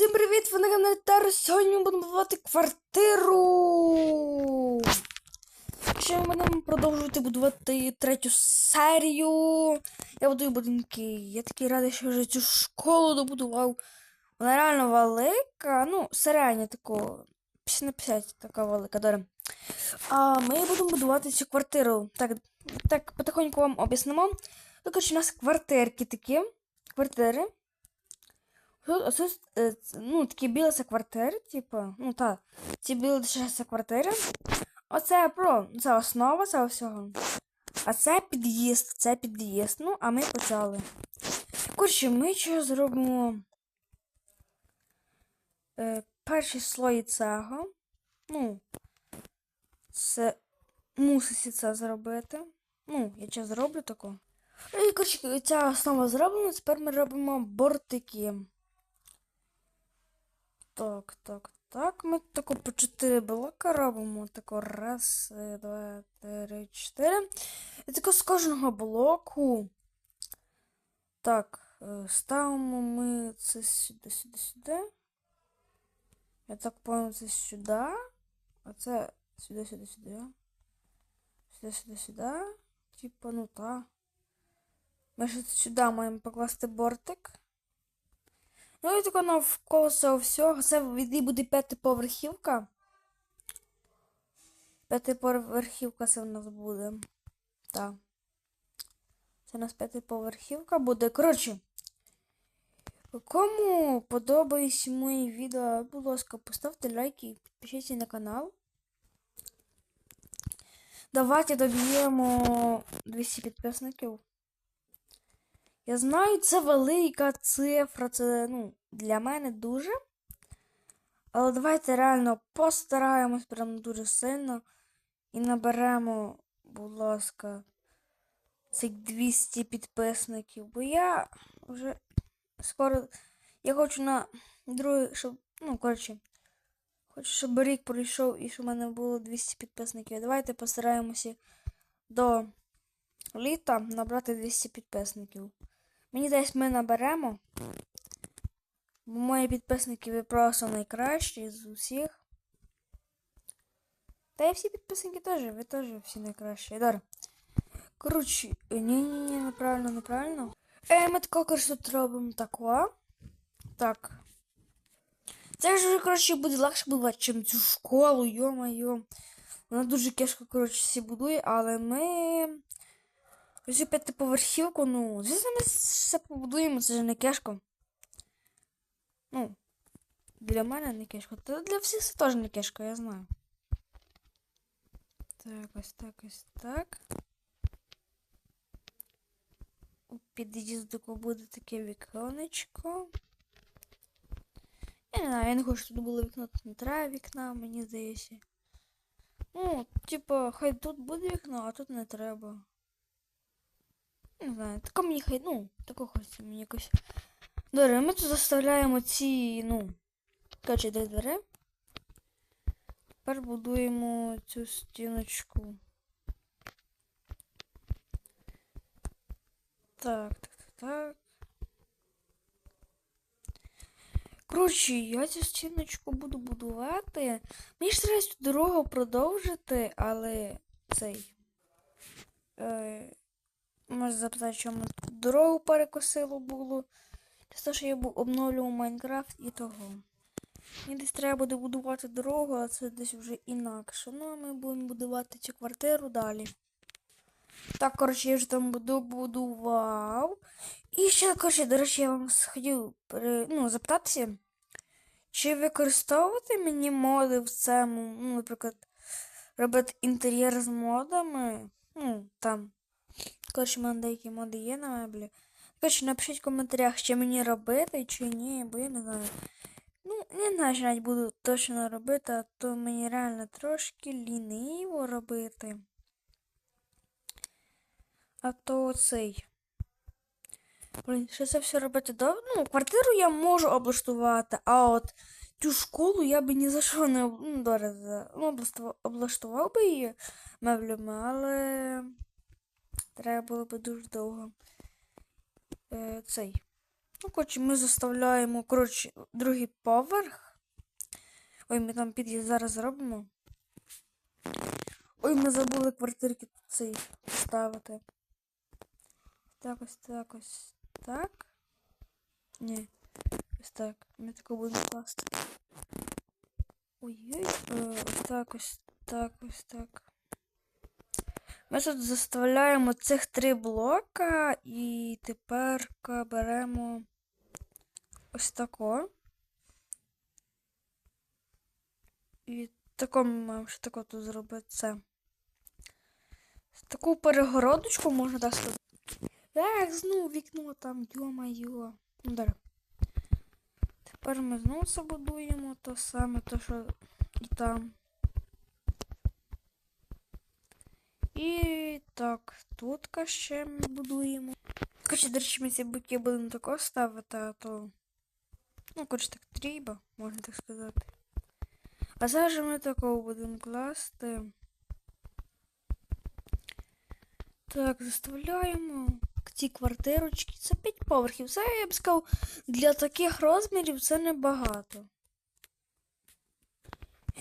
Всім привіт! Ви на каналі Тар. Сьогодні ми будемо будувати квартиру. Ще ми будемо продовжувати будувати третю серію. Я будую будинки. Я такий радий, що вже цю школу добудував. Вона реально велика. Ну, середня такого. 50 на 50 така велика, добре. А ми будемо будувати цю квартиру. Так, так потихоньку вам об'яснимо. Ну, коротше, у нас квартирки такі. Квартири. Тут, ось ц- ну, такі білі це квартири, типу, ну так, ці білі ще квартири. Оце про, це основа цього всього. А це під'їзд, це під'їзд. Ну, а ми почали. Коротше, ми що зробимо е, перший слой цього. Ну, це мусить це зробити. Ну, я ще зроблю таку. І, коротше, ця основа зроблена, тепер ми робимо бортики. Так, так, так. Ми тако по 4 блока робимо. Тако раз, е, два, три, чотири. І тако з кожного блоку. Так, е, ставимо ми це сюди, сюди, сюди. Я так понял, це сюди. А це сюди, сюди, сюди. Сюди, сюди, сюди. Типа, ну так. Ми ще сюди маємо покласти бортик. Ну і тако навколо цього всього. Це віді буде п'ятиповерхівка. П'ятиповерхівка це в нас буде. Так. Це у нас п'ятиповерхівка буде. Коротше. Кому подобається мої відео, будь ласка, поставте лайки і підпишіться на канал. Давайте доб'ємо 200 підписників. Я знаю, це велика цифра, це ну, для мене дуже. Але давайте реально постараємось прям дуже сильно і наберемо, будь ласка, цих 200 підписників. Бо я вже скоро. Я хочу на другий, щоб. Ну, коротше, хочу, щоб рік пройшов і щоб у мене було 200 підписників. Давайте постараємося до літа набрати 200 підписників. Мені десь ми наберемо. Мої підписники ви просто найкращі з усіх. Та і всі підписники теж, ви теж всі найкращі. Добре. Коротше, ні-ні-ні, неправильно, неправильно. Е, ми тако, коротше, тут робимо тако. Так. Це ж коротше, буде легше будувати, чим цю школу, йо-моє. Вона дуже кешко, коротше, всі будує, але ми. Ось п'ятиповерхівку, ну, звісно, ми все побудуємо, це ж не кешко. Ну, для мене не кешко. Та для всіх це теж не кешко, я знаю. Так, ось так, ось так. У під'їздку буде таке віконечко. Я не знаю, я не хочу, щоб тут було вікно, тут не треба вікна, мені здається. Ну, типа, хай тут буде вікно, а тут не треба. Не знаю, тако мені хай, ну, тако хочеться мені якось. Добре, ми тут заставляємо ці, ну, коротше, де двері. Тепер будуємо цю стіночку. Так, так, так, так. Коротше, я цю стіночку буду будувати. Мені ж треба цю дорогу продовжити, але цей. Е, Можна запитати, чому тут дорогу перекосило було. Через те, що я обновлював Майнкрафт і того. Мені десь треба буде будувати дорогу, а це десь вже інакше. Ну, а ми будемо будувати цю квартиру далі. Так, коротше, я вже там добудував. І ще, коротше, до речі, я вам хотів ну, запитатися, чи використовувати мені моди в цьому, ну, наприклад, робити інтер'єр з модами. Ну, там. Коротше, в мене деякі моди є на меблі. Коротше, напишіть в коментарях, чи мені робити, чи ні, бо я не знаю. Ну, не знаю, що навіть буду точно робити, а то мені реально трошки ліниво робити. А то цей. Блін, що це все робити до. Ну, квартиру я можу облаштувати, а от цю школу я би ні за що не ну, ну, облаштував, облаштував би її меблями, але треба було би дуже довго. Е, цей. Ну, коротше, ми заставляємо, коротше, другий поверх. Ой, ми там під'їзд зараз зробимо. Ой, ми забули квартирки тут цей ставити. Так, ось так, ось так. Ні. Ось так. Ми тако будемо класти. Ой-ой. Ось так, ось так, ось так. Ми тут заставляємо цих три блока і тепер беремо ось тако. І тако ми маємо ще тако тут зробити це. Таку перегородочку можна сказати. Так, знову вікно там, йо-майо. Ну, добре. Тепер ми знову забудуємо то саме, то що і там. І так, тут ще ми будуємо. Коротше, до речі, ми ці буки будемо тако ставити, а то. Ну, коротше, так треба, можна так сказати. А зараз ми такого будемо класти. Так, заставляємо ці квартирочки. Це 5 поверхів. Це, я б сказав, для таких розмірів це небагато.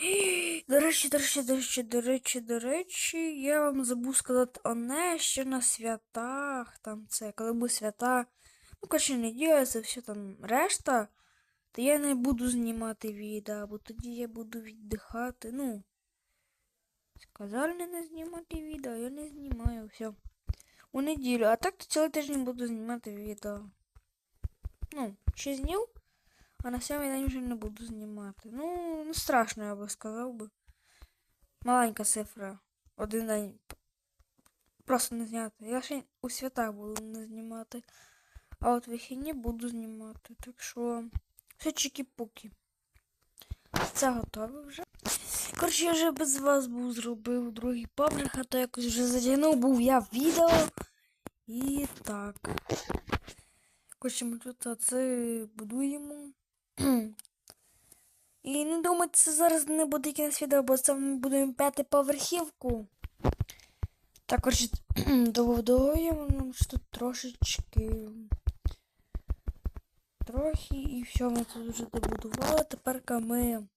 Ей, До речі, до речі, до речі, до речі, до речі, я вам забув сказати одне, що на святах там це, коли будуть свята, ну, коротше, неділя, це все там решта, то я не буду знімати відео, бо тоді я буду віддихати. Ну, сказали не знімати відео, я не знімаю, все. У неділю, а так то цілий тиждень буду знімати відео. Ну, 6 днів. А на сьомий день вже не буду знімати. Ну, не страшно, я би сказав би. Маленька цифра. Один день. Просто не зняти. Я ще у святах буду не знімати. А от вихідні буду знімати. Так що. Все чики-пуки. Це готове вже. Коротше, я вже без вас був зробив другий поверх, а то якось вже затягнув був я в відео. І так. Коротше, ми тут це будуємо. І не думайте, це зараз не буде кінець відео, бо це ми будемо п'яти поверхівку. Так, коротше, добудуємо нам що трошечки. Трохи і все, ми тут вже добудували. Тепер ми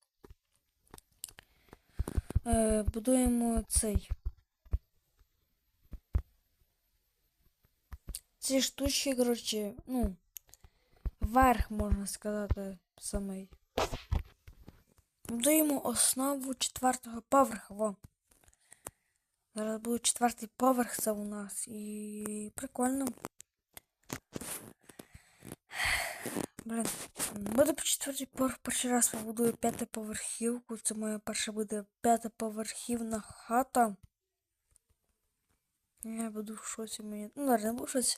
е, будуємо цей. Ці штучки, коротше, ну, верх, можна сказати, самий. Будуємо основу четвертого поверху. Во. Зараз буде четвертий поверх це у нас. І прикольно. Блін. Буде по четвертий поверх перший раз побудую п'ятиповерхівку. Це моя перша буде п'ятиповерхівна хата. Я буду в шоці мені. Ну, не буду шоці.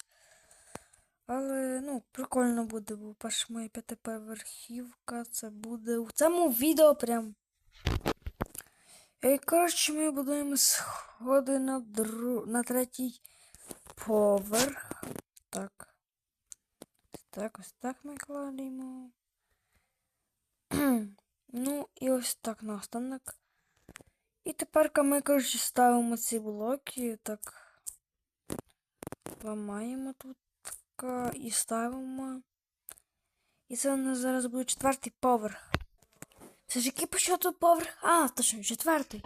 Але, ну, прикольно буде, бо перша моя п'ятиповерхівка. Це буде у цьому відео прям. І, коротше, ми будуємо сходи на дру... на третій поверх. Так. Так, ось так ми кладемо. ну, і ось так наостанок. І тепер ми, коротше, ставимо ці блоки, так. Ламаємо тут і ставимо. І це у нас зараз буде четвертий поверх. Це ж який по счету поверх? А, точно, четвертий.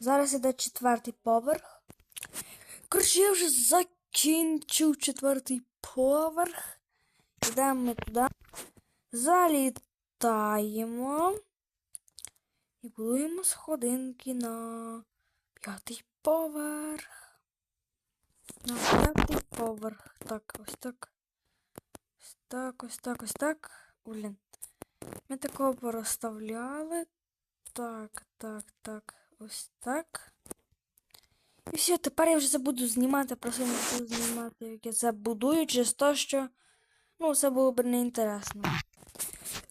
Зараз іде четвертий поверх. Коротше, я вже закінчив четвертий поверх. Йдемо ми туди. Залітаємо. І будуємо сходинки на п'ятий поверх. На п'ятий поверх. Так, ось так. Ось так, ось так, ось так. Блін. Ми такого порозставляли. Так, так, так, ось так. І все, тепер я вже забуду знімати, просто не буду знімати, як я це будую, через те, що ну, це було б неінтересно.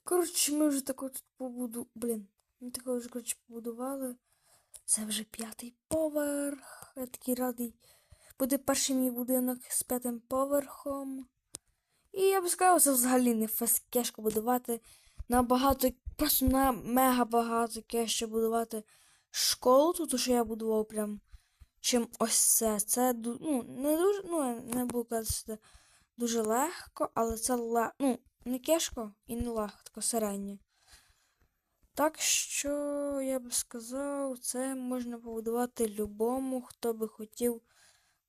Коротше, ми вже таку тут побуду. Блін, ми такого вже коротше, побудували. Це вже п'ятий поверх. Я такий радий. Буде перший мій будинок з п'ятим поверхом. І я б сказав, це взагалі не фескешко будувати. Набагато, просто на мега багато кеще будувати школу, тут що я будував прям чим ось це. Це ну, не дуже, ну, не буду казати, дуже легко, але це ле... ну, не кешко і не легко, середнє. Так що, я би сказав, це можна побудувати любому, хто би хотів.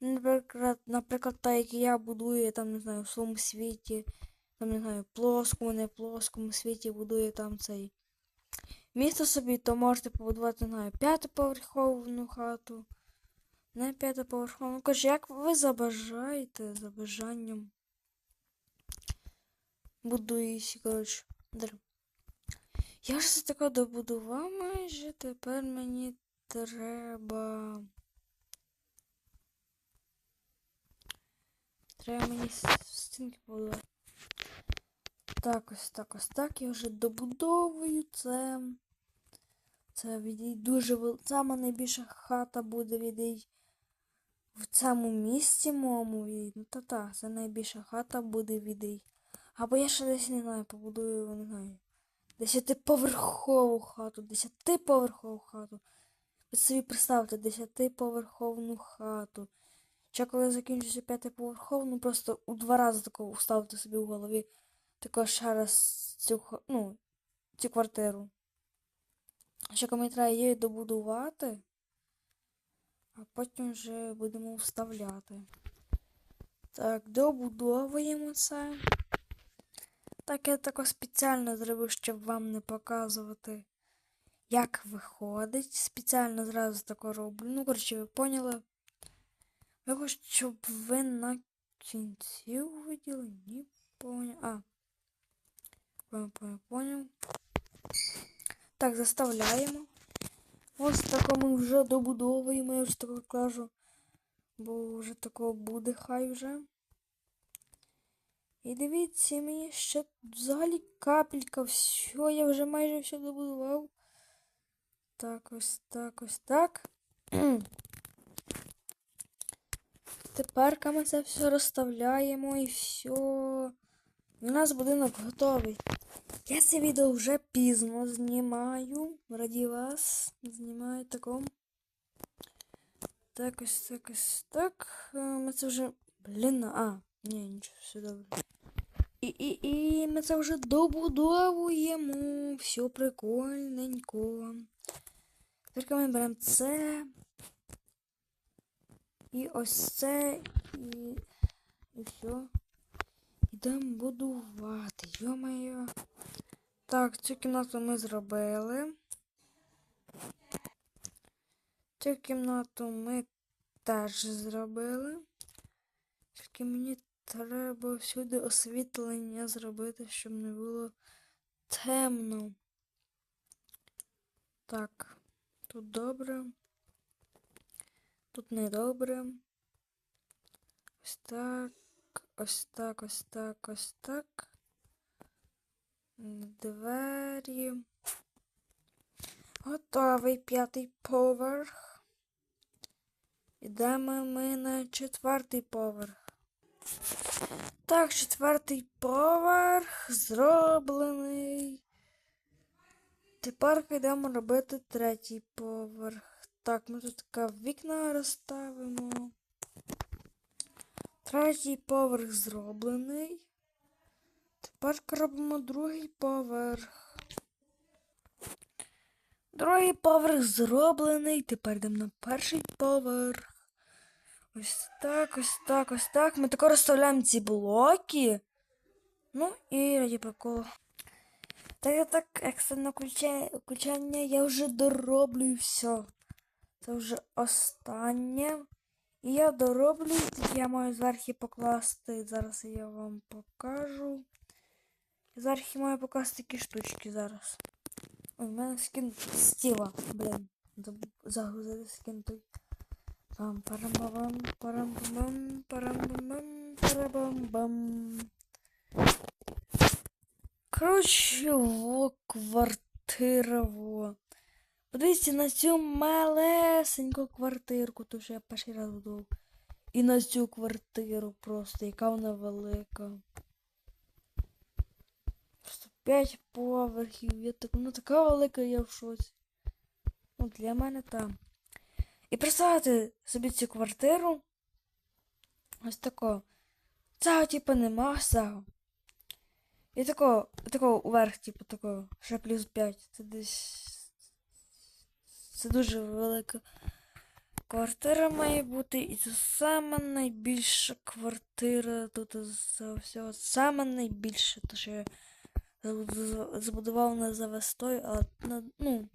Наприклад, наприклад, так як я будую там, не знаю, в своєму світі, там, не знаю, плоскому, не плоскому світі будую там цей місто собі, то можете побудувати, не знаю, п'ятиповерховну хату. Не п'ятиповерховну. Ну, кажу, як ви забажаєте за бажанням. Будуюсь, коротше. Я ж все таке добудував майже, тепер мені треба. Треба мені стінки побудувати. Так, ось так, ось так. Я вже добудовую це. Це відій дуже вел... Сама найбільша хата буде відій в цьому місці моєму. Ну та та, це найбільша хата буде відій. Або я ще десь не знаю, побудую, не знаю. Десятиповерхову хату, десятиповерхову хату. Ви собі представте, десятиповерховну хату. Ще коли закінчується п'ятиповерхову, ну просто у два рази такого вставити собі в голові. Також ще раз цю, ну, цю квартиру. Ще коли треба її добудувати, а потім вже будемо вставляти. Так, добудовуємо це. Так, я тако спеціально зробив, щоб вам не показувати, як виходить. Спеціально зразу тако роблю. Ну, коротше, ви поняли. Хочу, щоб ви на кінці увиділи. Ні, понял. А. Понял, понял, понял. Так, заставляємо. Ось тако ми вже добудовуємо, я вже тако кажу. Бо вже такого буде хай вже. І дивіться, мені ще взагалі капелька, все, я вже майже все добудував. Так, ось так, ось так. Тепер ми це все розставляємо і все. У нас будинок готовий. Я це відео вже пізно знімаю. Раді вас. Знімаю таком. Так, ось так, ось так. Е, Ми це вже. Блін, а, ні, нічого, все добре. І, і, і ми це вже добудовуємо. Все прикольненько. Тепер ми беремо це. І ось це. І. І все. Ідемо будувати. Йо-моє. Так, цю кімнату ми зробили. Цю кімнату ми теж зробили. Тільки мені треба всюди освітлення зробити, щоб не було темно. Так, тут добре. Тут не добре. Ось так. Ось так, ось так, ось так. Двері. Готовий п'ятий поверх. Ідемо ми на четвертий поверх. Так, четвертий поверх зроблений. Тепер йдемо робити третій поверх. Так, ми тут таке вікна розставимо. Третій поверх зроблений. Тепер робимо другий поверх. Другий поверх зроблений. Тепер йдемо на перший поверх. Ось так, ось так, ось так. Ми тако розставляємо ці блоки. Ну і раді приколу. Так, я так, екстрене включа- включання я вже дороблю все. Це вже останнє. І я дороблю, я маю зверху покласти. Зараз я вам покажу. Зверху маю покласти такі штучки зараз. Ой, в мене скін стіла, блін. Забув загрузити скін той. Пам парам парам бам парам парам бам Коротше, во квартира во. Подивіться на цю малесеньку квартирку, то що я перший раз буду. І на цю квартиру просто, яка вона велика. Просто 5 поверхів. Я так, ну така велика, я в шоці. Ну, для мене там. І представте собі цю квартиру. Ось тако. Цього, типу, нема цього. І такого, такого вверх, типу, такого, ще плюс 5. Це десь. Це дуже велика квартира має бути. І це сама найбільша квартира тут з всього. Сама найбільша, то що я забудував не за вестою, а ну,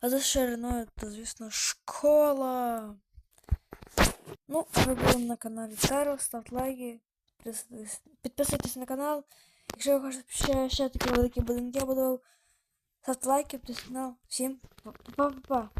а за шириною, то, звісно, школа. Ну, ви були на каналі Теро, ставте лайки, підписуйтесь, підписуйтесь на канал. Якщо ви хочете ще, ще такі великі будинки я будував, ставте лайки, підписуйтесь на канал. Всім па-па-па.